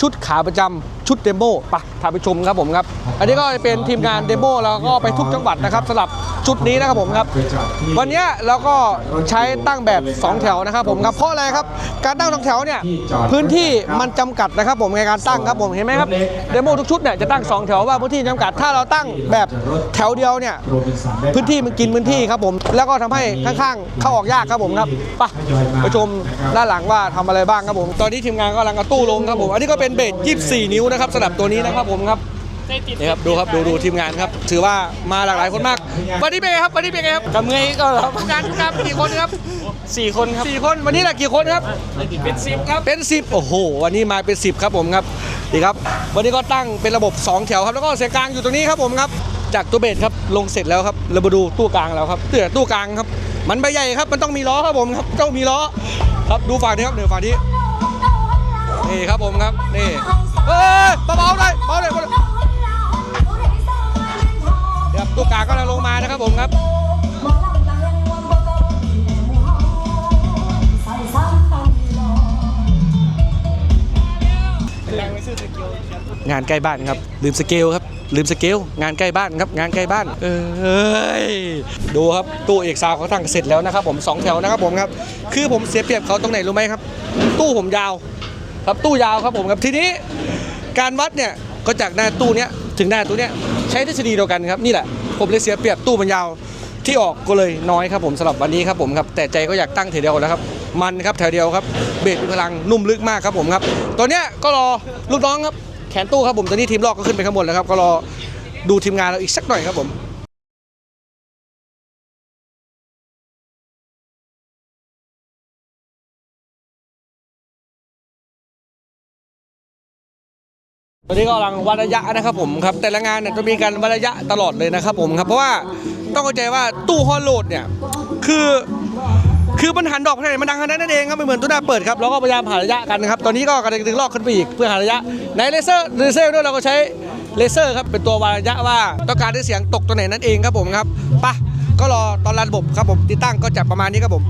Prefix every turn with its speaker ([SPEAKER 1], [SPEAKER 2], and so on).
[SPEAKER 1] ชุดขาประจำ ชุดเดโมไปพาไปชมครับผมครับ อันนี้ก็เป็นทีมงานเดโมแล้วก็ไปทุกจังหวัดนะครับสำหรับชุดนี้นะครับผมครับ วันเนี้ยเราก็ใช้ตั้งแบบ 2 แถวนะครับผมครับเพราะอะไรครับการตั้งสองแถวเนี่ยพื้นที่มันจำกัดนะครับผมในการตั้งครับผมเห็นไหมครับเดโมทุกชุดเนี่ยจะตั้ง 2 แถวว่าพื้นที่จำกัดถ้าเราตั้งแบบแถวเดียวเนี่ยพื้นที่มันกินพื้นที่ครับผม แล้วก็ทำให้ข้างๆเข้าออกยากครับผมครับไปไปชมด้านหลังว่าทำอะไรบ้างครับผม ตอนนี้ทีมงานกำลังเอาตู้ลงครับผมอันนี้ก็เป็นเบส24 นิ้วนะครับสำหรับตัวนี้นะครับผมครับนี่ครับดูครับดูดูทีมงานครับ ถือว่ามาหลากหลายคนมากวันนี้เป็นไงครับวันนี้เป็นไงครับ
[SPEAKER 2] กับเมื่อยก็ครับ
[SPEAKER 1] ทีมงานทุกงานกี่คนครับ
[SPEAKER 2] สี่คนครับ
[SPEAKER 1] สี่คนวันนี้แหละกี่คนครับ
[SPEAKER 2] เป็นสิบครับ
[SPEAKER 1] เป็น10โอ้โหวันนี้มาเป็น10ครับผมครับดีครับ วันนี้ก็ตั้งเป็นระบบ 2 แถวครับแล้วก็เสียงกลางอยู่ตรงนี้ครับผมครับจากตัวเบสครับลงเสร็จแล้วครับเรามาดูตู้กลางแล้วครับเตือตู้กลางครับ มันใบใหญ่ครับมันต้องมีล้อครับผมครับต้องมีล้อครับดูฝั่งนี้ครับเดี๋ยวฝั่งนี้ นี่ครับผมครับ นี่เอ้ยเบาๆเลยเบาเลยเบาเลยเดี๋ยวตู้กลางก็จะลงมานะครับผมครับงานใกล้บ้านครับ ลืมสเกลครับ ลืมสเกล งานใกล้บ้านครับ งานใกล้บ้าน เอ้ย ดูครับตู้เอกซาวเขาตั้งเสร็จแล้วนะครับผมสองแถวนะครับผมครับ คือผมเสียเปรียบเขาตรงไหนรู้ไหมครับ ตู้ผมยาว ครับตู้ยาวครับผมครับทีนี้การวัดเนี่ยก็จากหน้าตู้เนี้ยถึงหน้าตู้เนี้ยใช้ทฤษฎีเดียวกันครับนี่แหละผมเลยเสียเปรียบตู้มันยาวที่ออกก็เลยน้อยครับผมสำหรับวันนี้ครับผมครับแต่ใจก็อยากตั้งแถวเดียวแล้วครับมันครับแถวเดียวครับเบสมีพลังนุ่มลึกมากครับผมครับตอนเนี้ยก็รอลูกน้องครับแขนตู้ครับผมตอนนี้ทีมลอกก็ขึ้นไปข้างบนแล้วครับก็รอดูทีมงานเราอีกสักหน่อยครับผม ตอนนี้ก็กำลังวัดระยะนะครับผมครับแต่ละงานเนี่ยจะมีการวัดระยะตลอดเลยนะครับผมครับเพราะว่าต้องเข้าใจว่าตู้ฮอลโหลดเนี่ยคือคือมันหันดอกเท่าไหร่มันดังขนาดนั้นเองครับไม่เหมือนตู้หน้าเปิดครับเราก็พยายามหาระยะกันนะครับตอนนี้ก็กำลังดึงลอกขึ้นไปอีกเพื่อหาระยะในเลเซอร์เลเซอร์ด้วยเราก็ใช้เลเซอร์ครับเป็นตัววัดระยะว่าต้องการได้เสียงตกตัวไหนนั่นเองครับผมครับไปะก็รอตอนรันระบบครับผมติดตั้งก็จะประมาณนี้ครับผม